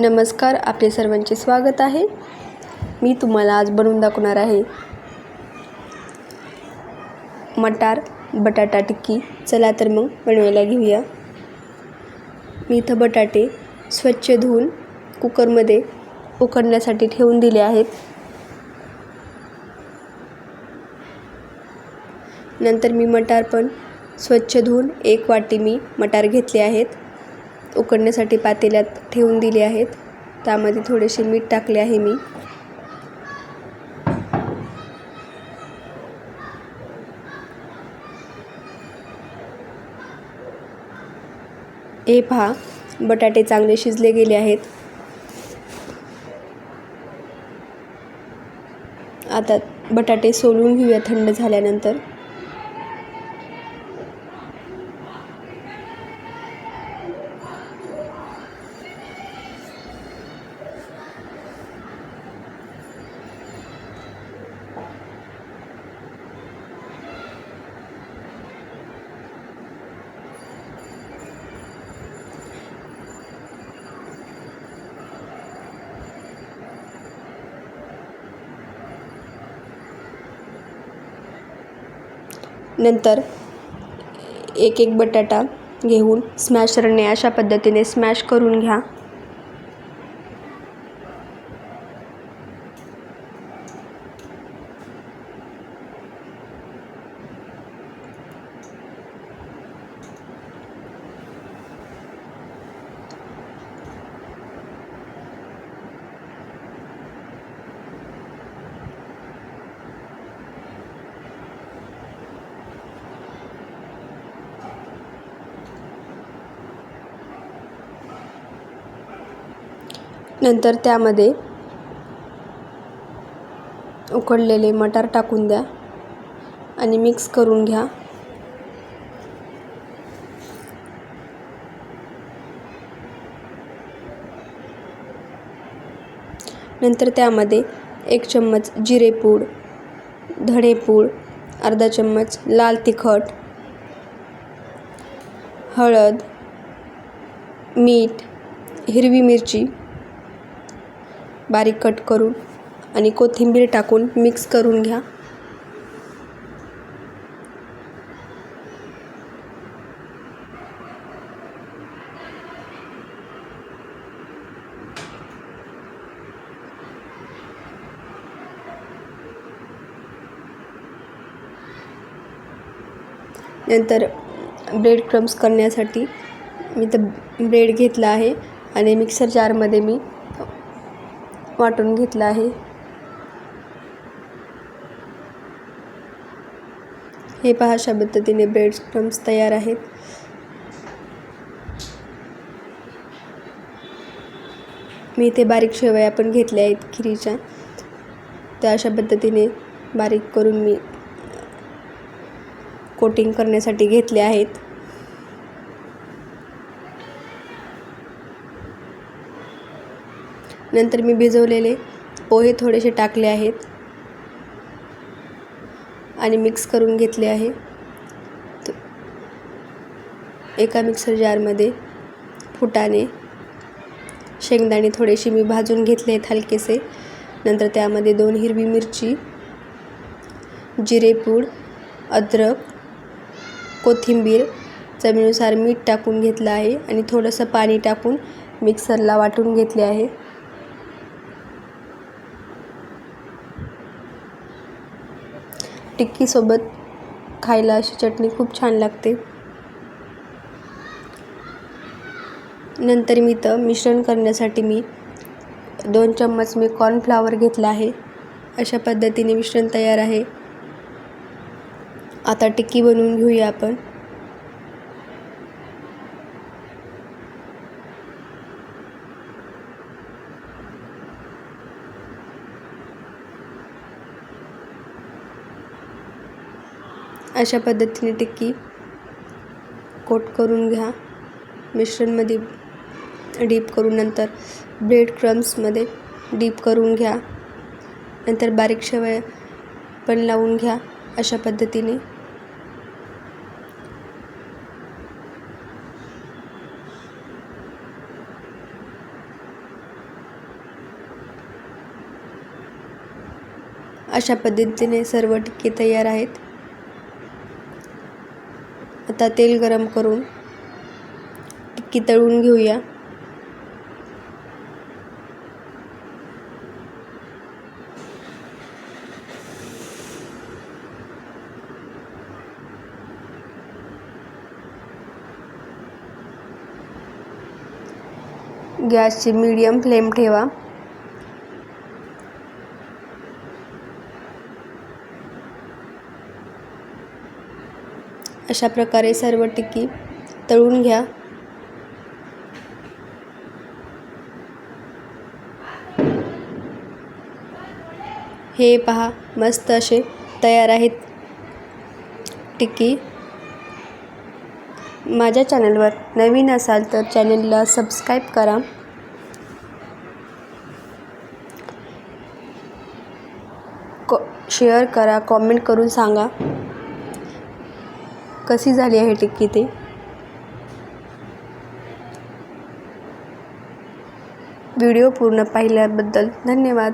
नमस्कार आपले सर्वांचे स्वागत आहे. मी तुम्हाला आज बनवून दाखवणार आहे. मटार बटाटा टिक्की. चला तर मग बनवायला घेऊया. मी इथं बटाटे स्वच्छ धुवून कुकरमध्ये उकडण्यासाठी ठेवून दिले आहेत. नंतर मी मटार पण स्वच्छ धुवून एक वाटी मी मटार घेतले आहेत. उकडण्यासाठी पातेल्यात ठेवून दिले आहेत. त्यामध्ये थोडेसे मीठ टाकले आहे मी. हे पहा बटाटे चांगले शिजले गेले आहेत. आता बटाटे सोलून घेऊया थंड झाल्यानंतर. नंतर एक एक बटाटा घेऊन स्मॅशरने अशा पद्धतीने स्मॅश करून घ्या. नंतर त्यामध्ये उकडलेले मटार टाकून द्या आणि मिक्स करून घ्या. नंतर त्यामध्ये एक चम्मच जिरेपूड धणेपूड अर्धा चम्मच लाल तिखट हळद मीठ हिरवी मिरची बारीक कट करून आणि कोथिंबीर टाकून मिक्स करून घ्या. नंतर ब्रेड क्रम्स करण्यासाठी मी तर ब्रेड घेतला आहे आणि मिक्सर जारमध्ये मी वाटून घेतला आहे. हे पहा अशा पद्धतीने ब्रेड क्रम्स तयार आहेत. मी इथे बारीक शेवया पण घेतल्या आहेत खिरीच्या. त्या अशा पद्धतीने बारीक करून मी कोटिंग करण्यासाठी घेतले आहेत. नंतर मी भिजवलेले पोहे थोडेसे टाकले आहेत आणि मिक्स करून घेतले आहे. एका मिक्सर जारमध्ये फुटाने शेंगदाणे थोडेसे मी भाजून घेतले आहेत हलकेसे. नंतर त्यामध्ये दोन हिरवी मिरची जिरेपूड अद्रक कोथिंबीर चवीनुसार मीठ टाकून घेतलं आहे आणि थोडंसं पाणी टाकून मिक्सरला वाटून घेतले आहे. टिक्कीसोबत खायला अशी चटणी खूप छान लागते. नंतर मी तर मिश्रण करण्यासाठी मी दोन चम्मच मी कॉर्नफ्लावर घेतला आहे. अशा पद्धतीने मिश्रण तयार आहे. आता टिक्की बनवून घेऊया आपण. अशा पद्धतीने टिक्की कोट करून घ्या. मिश्रणमध्ये डीप करून नंतर ब्रेड क्रम्समध्ये डीप करून घ्या. नंतर बारीक शेवय पण लावून घ्या अशा पद्धतीने. अशा पद्धतीने सर्व टिक्की तयार आहेत. आता तेल गरम करून टिक्की तळून घेऊया. गॅसची मीडियम फ्लेम ठेवा. अशा प्रकारे सर्व टिक्की तळून घ्या. हे पहा मस्त असे तयार आहेत टिक्की माझ्या चॅनलवर नवीन असाल तर चॅनलला सबस्क्राईब करा. शेअर करा कॉमेंट करून सांगा. कशी झाली आहे टिक्की ते? व्हिडिओ पूर्ण पाहिल्याबद्दल धन्यवाद.